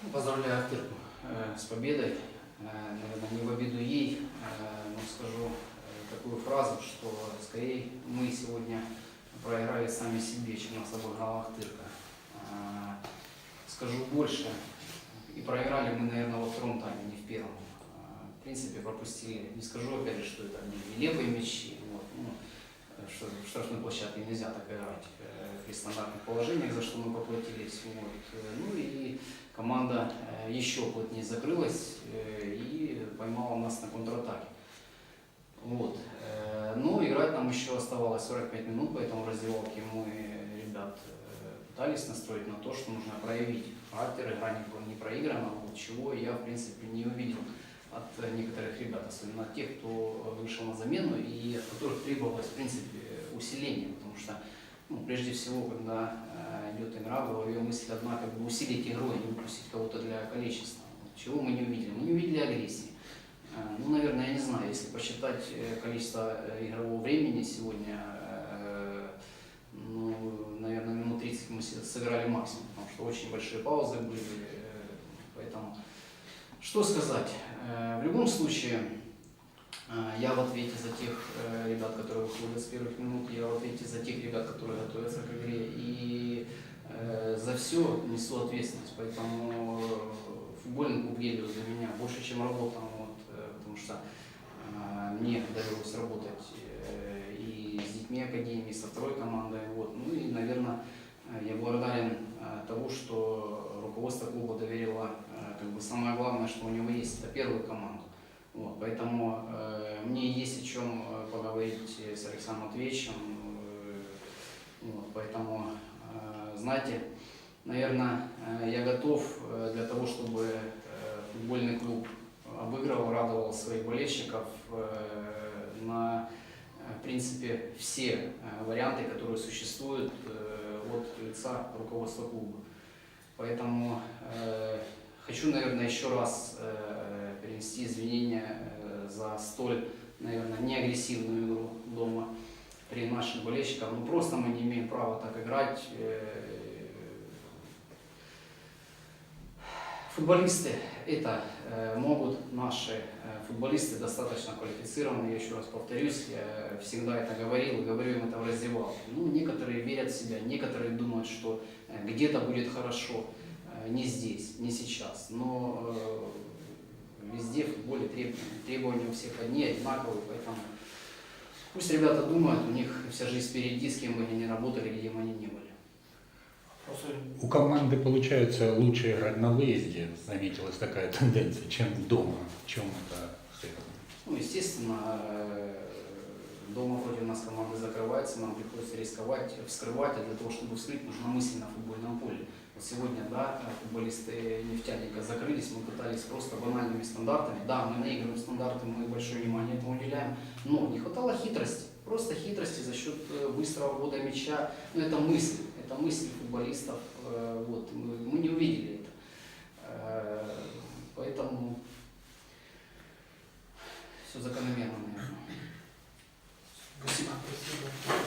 Ну, Поздравляю Ахтырку э, с победой. Э, Наверное, не в обиду ей, э, но скажу такую фразу, что скорее мы сегодня проиграли сами себе, чем нас обыграла Ахтырка. Скажу больше, и проиграли мы, наверное, во втором тайме, не в первом. В принципе, пропустили, не скажу опять же, что это не нелепые мячи, вот, ну, что в штрафной площадке нельзя так играть э, при стандартных положениях, за что мы поплатились. Вот. Э, Ну и команда э, еще плотнее закрылась э, и поймала нас на контратаке. Вот. Э, Но играть нам еще оставалось 45 минут, поэтому в раздевалке мы ребят э, пытались настроить на то, что нужно проявить характер, игра не проиграна, вот чего я в принципе не увидел от некоторых ребят, особенно от тех, кто вышел на замену и от которых требовалось в принципе усиление, потому что ну, прежде всего, когда э, идет игра, в голове мысль одна, как бы усилить игру, а не выпустить кого-то для количества. Чего мы не увидели? Мы не увидели агрессии. Э, Ну, наверное, я не знаю, если посчитать э, количество игрового времени сегодня, ну, наверное, минут 30 мы сыграли максимум, потому что очень большие паузы были, поэтому что сказать? Э, В любом случае, э, я в ответе за тех э, ребят, которые выходят с первых минут, я в ответе за тех ребят, которые готовятся к игре, и за все несу ответственность, поэтому футбольный клуб «Гелиос» для меня больше, чем работа, вот, потому что мне довелось работать и с детьми Академии, со второй командой, вот, ну и, наверное, я благодарен того, что руководство клуба доверило, э, как бы самое главное, что у него есть, это первую команду. Вот, поэтому э, мне есть о чем э, поговорить с Александром Матвеевичем. э, вот, поэтому, э, знаете, наверное, э, я готов э, для того, чтобы э, футбольный клуб обыгрывал, радовал своих болельщиков э, на, э, в принципе, все э, варианты, которые существуют э, от лица руководства клуба. Поэтому э, хочу, наверное, еще раз э, перенести извинения э, за столь, наверное, неагрессивную игру дома при наших болельщиках. Ну просто мы не имеем права так играть. Э, Футболисты это э, могут наши э, футболисты достаточно квалифицированные, я еще раз повторюсь, я всегда это говорил говорю им это в раздевалке. Ну, некоторые верят в себя, некоторые думают, что э, где-то будет хорошо, не здесь, не сейчас. Но везде футболе треб- требования у всех одни, одинаковые, поэтому пусть ребята думают, у них вся жизнь впереди, с кем бы они ни работали, где бы они ни были. У команды получается лучше играть на выезде, заметилась такая тенденция, чем дома. В чем это связано? Ну, естественно, э, дома против нас команда закрывается, нам приходится рисковать, вскрывать, а для того, чтобы вскрыть, нужна мысль на футбольном поле. Вот сегодня, да, футболисты нефтяника закрылись, мы пытались просто банальными стандартами. Да, мы наигрываем стандарты, мы большое внимание этому уделяем, но не хватало хитрости. Просто хитрости за счет э, быстрого ввода мяча. Ну, это мысли, это мысли футболистов. Э, вот, мы, мы не увидели это. Э, поэтому все закономерно, наверное. Спасибо. Спасибо.